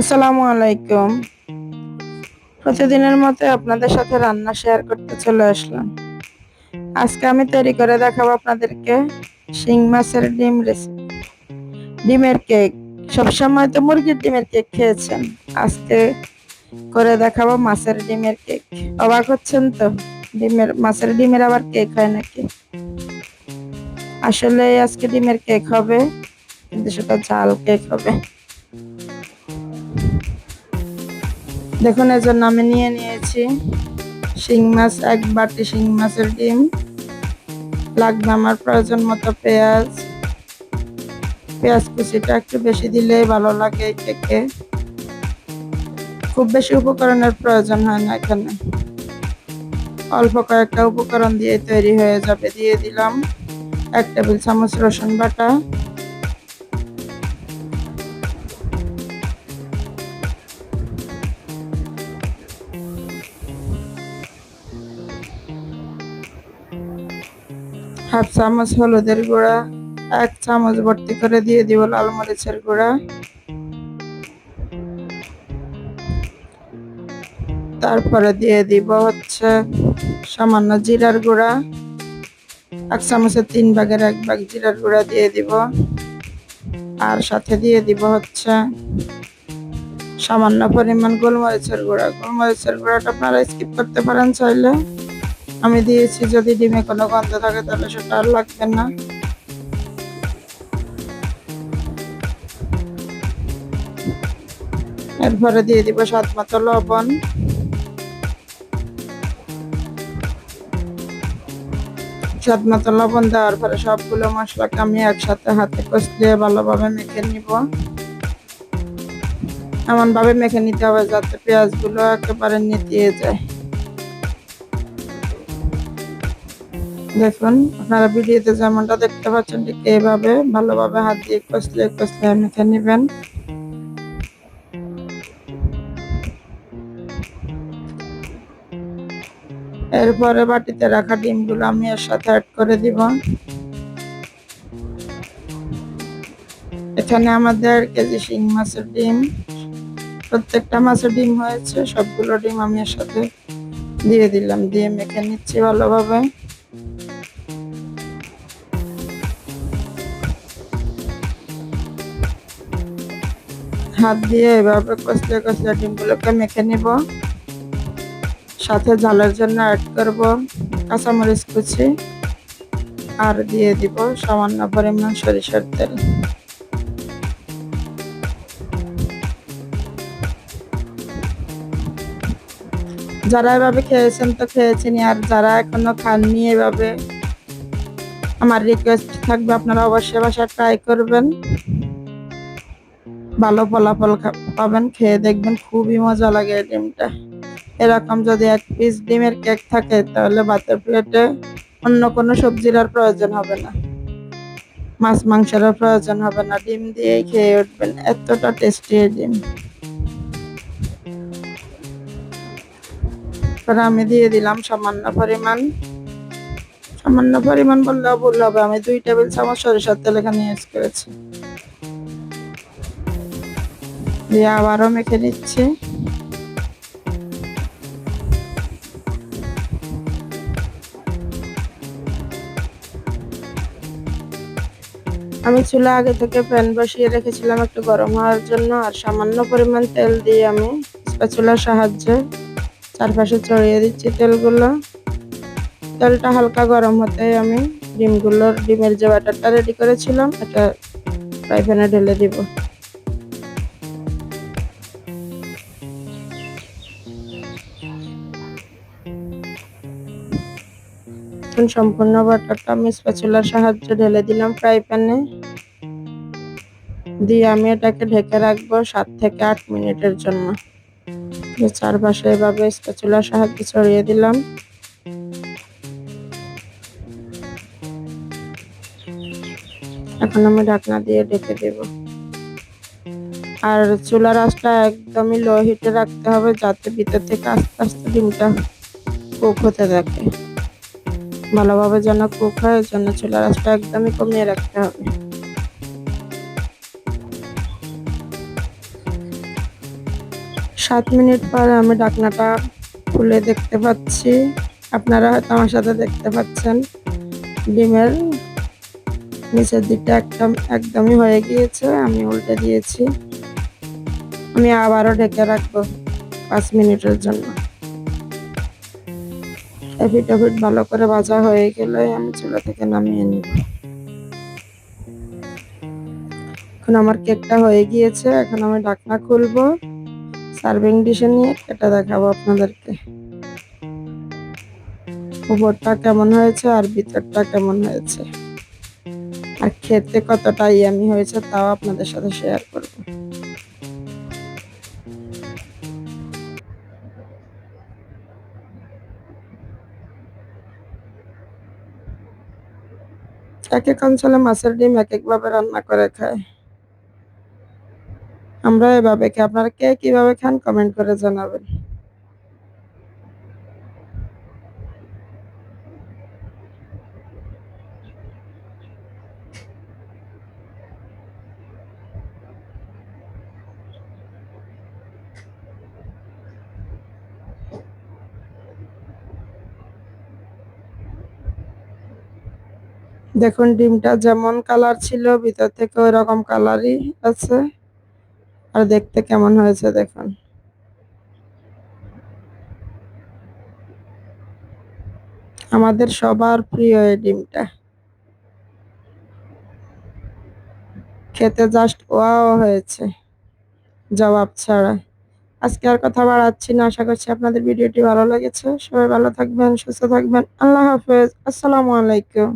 আসসালামু আলাইকুম। প্রতিদিনের মতো আপনাদের সাথে রান্না শেয়ার করতে চলে আসলাম। আজকে আমি তৈরি করে দেখাবো আপনাদেরকে শিং মাছের ডিম রেসিপি ডিমের কেক। সবসময় তো মুরগির ডিমের কেক খেয়েছেন। আজকে করে দেখাবো মাছের ডিমের কেক। অবাক হচ্ছেন তো? ডিমের, মাছের ডিমের আবার কেক হয় নাকি? আসলে আজকে ডিমের কেক হবে, কিন্তু সেটা ঝাল কেক হবে। দেখুন এর জন্য আমি নিয়ে নিয়েছি। শিং মাছ, এক বাটি শিং মাছের ডিম। লাগবে আমার প্রয়োজন মতো পেঁয়াজ। পেঁয়াজ কুচিটা একটু বেশি দিলেই ভালো লাগে এই কেকে খুব বেশি উপকরণের প্রয়োজন হয় না এখানে। অল্প কয়েকটা উপকরণ দিয়ে তৈরি হয়ে যাবে। দিয়ে দিলাম এক টেবিল চামচ রসুন বাটা। হাফ চামচ হলুদের গুঁড়া, এক চামচ ভর্তি করে দিয়ে দিব লাল মরিচের গুঁড়া। তারপরে দিয়ে দিব হচ্ছে সামান্য জিরার গুঁড়া। এক চামচের তিন ভাগের এক ভাগ জিরার গুঁড়া দিয়ে দিব। আর সাথে দিয়ে দিব হচ্ছে সামান্য পরিমাণ গোলমরিচের গুঁড়া। গোলমরিচের গুঁড়াটা আপনারা স্কিপ করতে পারেন চাইলে। আমি দিয়েছি, যদি ডিমে কোনো গন্ধ থাকে তাহলে সেটা আর লাগবে না। এরপরে দিয়ে দিব স্বাদ মতো লবণ। স্বাদ মতো লবণ দেওয়ার পরে সবগুলো মশলাকে আমি একসাথে হাতে কষ দিয়ে ভালোভাবে মেখে নিব। এমনভাবে মেখে নিতে হবে যাতে পেঁয়াজগুলো একেবারে নিতিয়ে যায়। দেখুন, আপনারা ভিডিওতে যেমনটা দেখতে পাচ্ছেন, ঠিক এইভাবে ভালোভাবে হাত দিয়ে কষলে কষলে মেখে নেবেন। এরপরে বাটিতে রাখা ডিমগুলো আমি এর সাথে অ্যাড করে দিব। এখানে আমাদের কেজি শিং মাছের ডিম, প্রত্যেকটা মাছের ডিম হয়েছে, সবগুলো ডিম আমি এর সাথে দিয়ে দিলাম, দিয়ে মেখে নিচ্ছি ভালোভাবে। হাত দিয়ে এভাবে কষলে কষলে ডিমগুলোকে মেখে নিব। সাথে ঝালের জন্য অ্যাড করব কাঁচামরিচ কুচি আর দিয়ে দিব সামান্য পরিমাণ সরিষার তেল। যারা এভাবে খেয়েছেন তো খেয়েছেন আর যারা এখনও খাননি এভাবে, আমার রিকোয়েস্ট থাকবে আপনারা অবশ্যই বাসা ট্রাই করবেন। ভালো ফলাফল পাবেন, খেয়ে দেখবেন খুবই মজা লাগে এই ডিমটা। এরকম যদি এক পিস ডিমের কেক থাকে, তাহলে ভাতের প্লেটে অন্য কোনো সবজির আর প্রয়োজন হবে না। মাছ মাংসেরও প্রয়োজন হবে না। ডিম দিয়েই খেয়ে উঠবেন। এতটা টেস্টি ডিম। তারপরে আমি দিয়ে দিলাম সামান্য পরিমাণ। সামান্য পরিমাণ বললেও ভুল হবে। আমি দুই টেবিল চামচ সরিষার তেল এখানে ইউজ করেছি। দিয়ে আবারও মেখে নিচ্ছি। আমি চুলা আগে থেকে প্যান বসিয়ে রেখেছিলাম একটু গরম হওয়ার জন্য, আর সামান্য পরিমাণ তেল দিয়ে আমি চুলার সাহায্যে চারপাশে ছড়িয়ে দিচ্ছি তেলগুলো। তেলটা হালকা গরম হতে আমি ডিমগুলোর, ডিমের যে ব্যাটারটা রেডি করেছিলাম, এটা ফ্রাই প্যানে ঢেলে দিব। এখন সম্পূর্ণ বাটারটা আমি স্প্যাচুলার সাহায্যে ঢেলে দিলাম ফ্রাই প্যানে। দিয়ে আমি এটাকে ঢেকে রাখব সাত থেকে আট মিনিটের জন্য। চারপাশে এভাবে স্প্যাচুলার সাহায্যে ছড়িয়ে দিলাম। এখন আমি ঢাকনা দিয়ে ঢেকে দেব। আর চুলার আঁচটা একদমই লো হিটে রাখতে হবে যাতে ভিতর থেকে আস্তে আস্তে ডিমটা কুক হতে থাকে। ভালোভাবে যেন কুক হয় জন্য চুলার আঁচটা একদমই কমিয়ে রাখতে হবে। সাত মিনিট পর আমি ডাকনাটা খুলে দেখতে পাচ্ছি। আপনারা হয়তো আমার সাথে দেখতে পাচ্ছেন, ডিমের নিচের দিকটা একদম, একদমই হয়ে গিয়েছে, আমি উল্টে দিয়েছি। আমি আবারও ঢেকে রাখব পাঁচ মিনিটের জন্য। এপিট ভালো করে ভাজা হয়ে গেলে আমি চুলা থেকে নামিয়ে নিব। এখন আমার কেকটা হয়ে গিয়েছে, এখন আমি ঢাকনা খুলবো। সার্ভিং ডিশে নিয়ে কেটে দেখাবো আপনাদেরকে। উপরটা কেমন হয়েছে আর ভিতরটা কেমন হয়েছে। আর খেতে কতটা ইয়ামি হয়েছে তাও আপনাদের সাথে শেয়ার করব। এক এক অঞ্চলে মাছের ডিম এক এক ভাবে রান্না করে খায়। আমরা এভাবে খাই আপনারা কে কীভাবে খান কমেন্ট করে জানাবেন। দেখুন, ডিমটা যেমন কালার ছিল, ভিতর থেকে ওই রকম কালারই আছে। আর দেখতে কেমন হয়েছে, দেখুন। আমাদের সবার প্রিয় এই ডিমটা। খেতে জাস্ট ওয়াও হয়েছে, জবাব ছাড়া। আজকে আর কথা বাড়াচ্ছি না, আশা করছি আপনাদের ভিডিওটি ভালো লেগেছে। সবাই ভালো থাকবেন, সুস্থ থাকবেন। আল্লাহ হাফেজ, আসসালামু আলাইকুম।